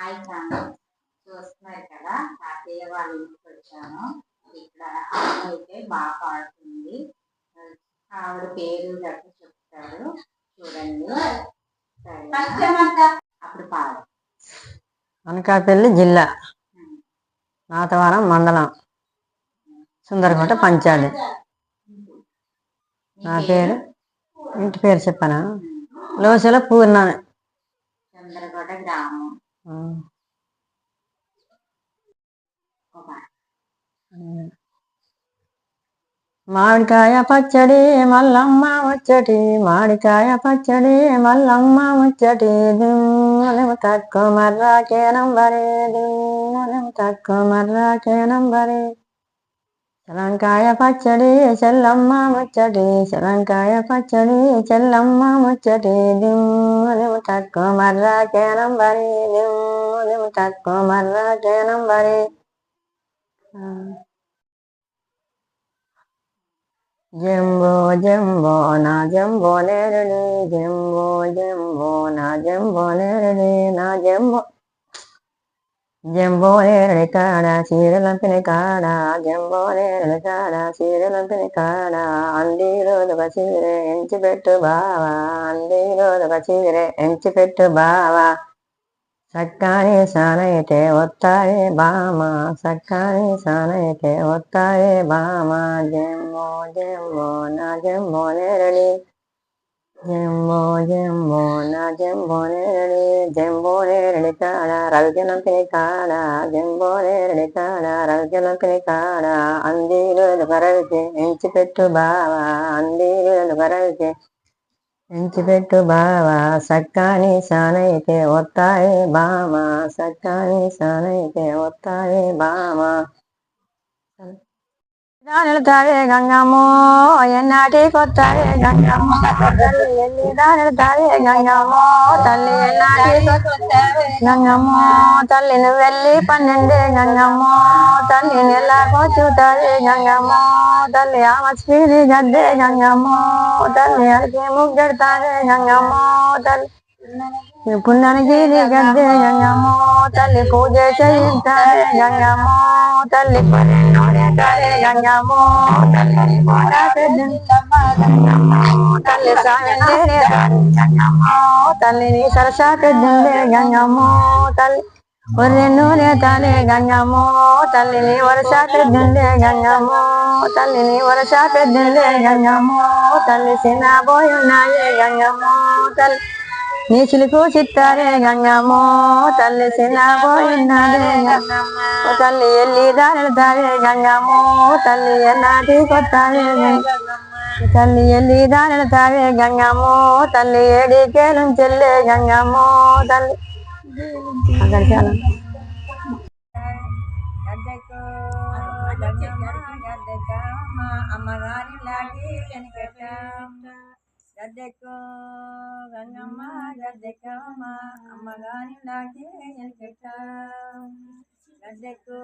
Hi family చూస్తున్నారు కదా తాతయ్య వాళ్ళ ఇంటికి వచ్చాను ఇక్కడ అమ్మ అయితే బాగా పాడుతుంది. ఆవిడ పేరు గట్ట చెప్తారు. చూడండి? అప్పుడు పాడు. అనకాపల్లి జిల్లా. నాతవరం మండలం. సుందరకోట పంచాలి నా పేరు? ఇంటి పేరు చెప్పనా? లోసల పూర్ణ చంద్రగొండ గ్రామం. మామిడికాయ పచ్చడి మల్లమ్మ ముచ్చటి. మామిడికాయ పచ్చడి మల్లమ్మ ముచ్చటి. దిమ్మలము తక్కువ మర్రాకే నంబరే దిమ్మలము తక్కువ మర్రాకే నంబరే. శలంకాయ పచ్చడి చెల్లమ్మ ముచ్చటి. శలంకాయ పచ్చడి చెల్లమ్మ ముచ్చటి. దిమ్ము తక్కువ మర్రా కేనం బరి. దిమ్ము తక్కువ మర్రా కేనం బరి. జంబో జంబో నా జంబో నేరుడి. జంబో జంబో నా జంబో నేరుడి. నా జంబో జంబోలేరని కాడ చీరలంపిన కాడ జంబోలేరని కాడ చీరలంపిన కాడ అంది రోజుక చీరే ఎంచి పెట్టు బావా అంది రోజుక చీరే ఎంచి పెట్టు బావా. సక్కాని సానైతే ఒత్తాయే బామ సక్కాని సానైతే ఒత్తాయే బామ. జమ్మో జమ్మో నా జంబో నేరడి జంబో జంబో నా జంబో నేరడి జంబో నేరడి కాడ రవిజనంపిని కాడ జంబో నేరడి కాడ రవిజనంపిని కాడ అందీలు కరవితే ఎంచిపెట్టు బావా అందీలు కరవితే ఎంచిపెట్టు బావా సక్కాని సానైతే వస్తాయి బామ సక్కాని సానైతే వస్తాయి బామ. దానులు తావే గంగమ్మో ఎన్నాటి కొత్తావే గంగమ్మ? ఎన్ని దానులు తావే గంగమ్మో తల్లి ఎన్నాటి గంగమ్మో? తల్లిని వెళ్ళి పన్నెండే గంగమ్మో తల్లిని ఎలాగో చూతావే గంగమ్మో తల్లి ఆమస్పీది గద్దే గంగమ్మో తల్లి అడిగి ముగ్గెడతావే గంగమ్మో తల్లి పుణ్యానికి నీ గద్దే గంగమ్మో తల్లి పూజ చేయించావే గంగమ్మో తల్లి పన్నెండే గంగమ్మో తల్లి తల్లి సాగండే గంగమ్మో తల్లి సరసా పెద్దండే గంగమ్మో తల్లి ఒర్రె నూనె తాలే గంగమ్మో తల్లిని వరస పెద్దండే గంగమ్మో తల్లి నీ వరస పెద్దండే గంగమ్మో తల్లి చిన్న పోయున్నాయే గంగమ్మో తల్లి నీ చిలుకు చిత్తారే గంగమ్మో తల్లి చిన్న గంగమ్మ. తల్లి ఎల్లి దారిలు గంగమ్మో తల్లి ఎన్నాటి కొత్తావే తల్లి ఎల్లి దారిలు గంగమ్మో తల్లి ఏడికేలం చెల్లే గంగమ్మో తల్లి. అమ్మగారి లాగి గద్దెక్కో గంగమ్మ గద్దెక్కమ్మ అమ్మగాని నాకే వెనకట గద్దెక్కో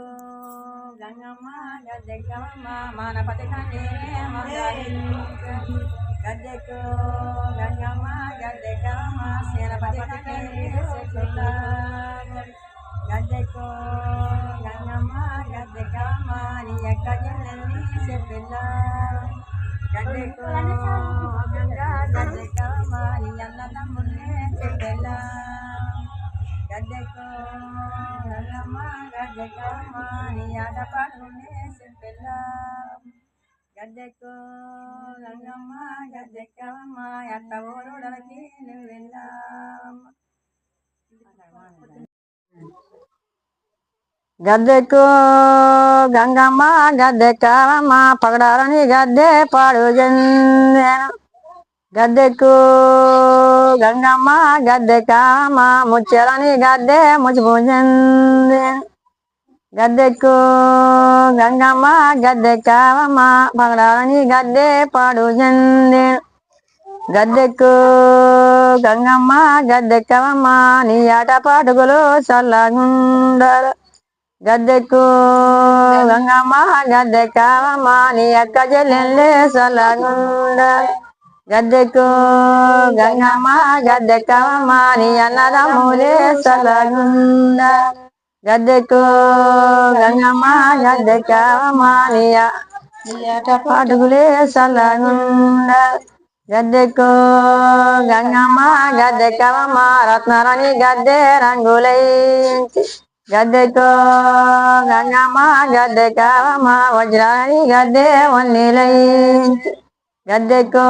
గంగమ్మ గద్దెక్కమ్మ మన పథకాన్ని గద్దెక్కో గంగమ్మ గద్దెక్కమ్మ సేన పథకాన్ని గద్దెక్కో గంగమ్మ గద్దెక్కమ్మ నీ యొక్క జల్లని చెప్పిల్ల గద్దెక్కో గద్దెక్కమ్మ నీ అన్న తమ్ముళ్ళే చెప్పిల్ల గద్దెక్కో గంగమ్మ గద్దెక్కమ్మ నీ ఆటపాటలునే చెప్పిల్ల గద్దెక్కో గద్దెకు గంగమ్మ పగడాలని గద్దె పాడు జందెను గద్దెకు గంగమ్మ గద్దె కామ ముచ్చరని గద్దె ముచ్చిపోయింది గద్దెకు గంగమ్మ గద్దెక్కమ్మ పగడాలని గద్దె పాడు చెంది గద్దెకు గంగమ్మ గద్దెక్కమ్మ నీ ఆట పాటుకులు చల్లగుండరు. గద్దెకు గంగమ్మ గద్దెక్కమ్మ నీ అక్క చెల్లెళ్ళే చల్లగుండరు. గద్దెకు గంగమ్మ గద్దెక్కమ్మ నీ అన్నదమ్ములే సలగుంద గద్దెకు గంగమ్మ గద్దెక్కమ్మ నీ పాటుకులే సలగుంద గద్దెకు గంగమ్మ గద్దెక్కమ్మ రత్నాలని గద్దె రంగులైంచి గద్దెకు గంగమ్మ గద్దెక్కమ్మ వజ్రాణి గద్దె వన్నీలైంచి గద్దెకు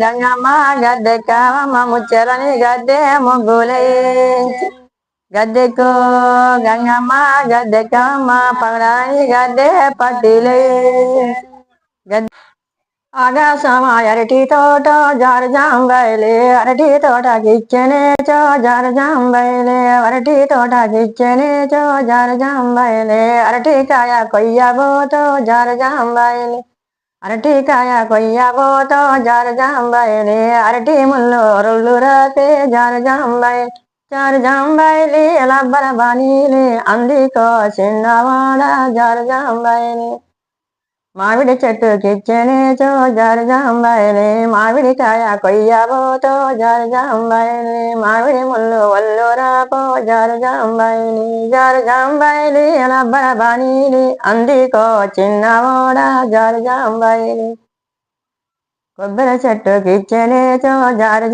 గంగమ్మ గద్దెక్కమ్మ ముచ్చరని గద్దె ముగ్గులైంచి గద్దెకు గంగమ్మ గద్దెకమ్మ పగడాని గద్దె పట్టిలే గద్దె ఆకాశమ అరటి తోట జారు జాంబైలే అరటి తోటకిచ్చనే చో జారు జాంబైలే అరటి తోటకిచ్చనే చో జారు జాంబైలే అరటికాయ కొయ్యబోతో జారు జాంబైలే అరటికాయ కొయ్యబోతో జారు అరటి ముళ్ళు రుళ్ళు రాతే జారు జాంబై. లబ్బర బానీలి అందికో చిన్నవాడ జారు మామిడి చెట్టు కిచ్చనే చో జారు జాంబాయిలే మామిడికాయ కొయ్యబోతో జారు మామిడి ముళ్ళు వల్లు రాపో జారు జాంబాయిలి జారు జాంబాయిలి లబ్బర బానీలి చిన్నవాడ జారు కొబ్బరి చెట్టు కిచ్చనే చో జారు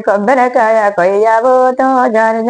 కొబ్బరికాయ కొయ్యబోతో జారు